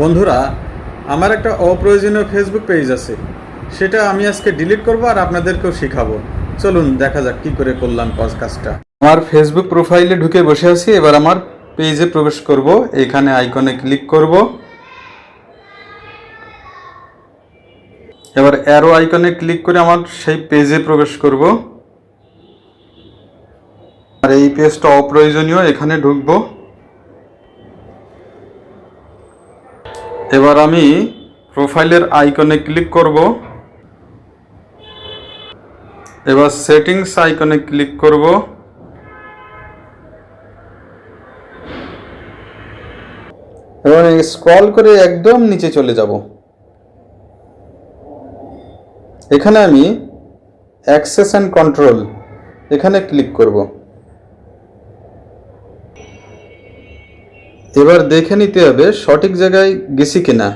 বন্ধুরা, আমার একটা অপ্রয়োজনীয় ফেসবুক পেজ আছে। সেটা আমি আজকে ডিলিট করব আর আপনাদেরকেও শেখাবো। চলুন, দেখা যাক কি করে করলাম কাজ কাজটা আমার ফেসবুক প্রোফাইলে ঢুকে বসে আছি। এবার আমার পেজে প্রবেশ করব। এখানে আইকনে ক্লিক করব। এবার অ্যারো আইকনে ক্লিক করে আমার সেই পেজে প্রবেশ করব। আর এই পেজটা অপ্রয়োজনীয়। এখানে ঢুকবো। এবার আমি প্রোফাইলের আইকনে ক্লিক করব। এবার সেটিংস আইকনে ক্লিক করব। এবং স্ক্রল করে একদম নিচে চলে যাব। এখানে আমি অ্যাক্সেস অ্যান্ড কন্ট্রোল এখানে ক্লিক করব। এবার দেখে নিতে হবে সঠিক জায়গায় গেছি কিনা।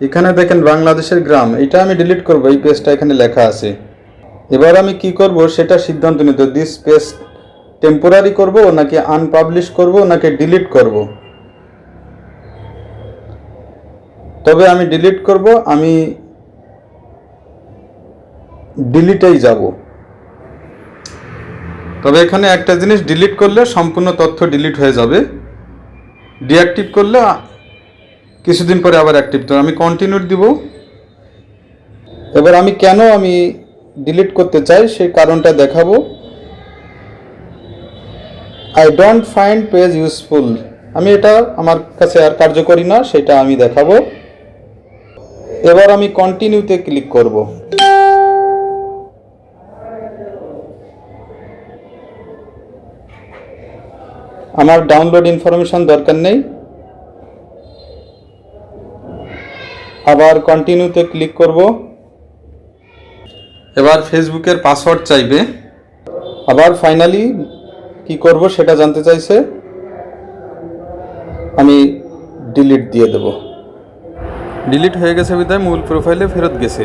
এখানে দেখেন বাংলাদেশের গ্রাম, এটা আমি ডিলিট করব, এই পেজটা এখানে লেখা আছে। এবার আমি কি করব, সেটা সিদ্ধান্ত নিতে দিস পেজ টেম্পোরারি করব নাকি আনপাবলিশ করব নাকি ডিলিট করব? তবে আমি ডিলিট করব, আমি ডিলিটেই যাব। তবে এখানে একটা জিনিস ডিলিট করলে সম্পূর্ণ তথ্য ডিলিট হয়ে যাবে। ডিঅ্যাক্টিভ করলে কিছুদিন পরে আবার অ্যাক্টিভ তো আমি কন্টিনিউ দিব। এবার আমি কেন আমি ডিলিট করতে চাই সেই কারণটা দেখাবো। I don't find page useful আমি এটা আমার কাছে আর কার্যকরী না, সেটা আমি দেখাবো। এবার আমি কন্টিনিউতে ক্লিক করব। আমার ডাউনলোড ইনফরমেশন দরকার নেই। আবার কন্টিনিউতে ক্লিক করব। এবার ফেসবুকের পাসওয়ার্ড চাইবে। আবার ফাইনালি কি করব সেটা জানতে চাইছে। আমি ডিলিট দিয়ে দেব। ডিলিট হয়ে গেছে বিদায় মূল প্রোফাইলে ফেরত গেছে।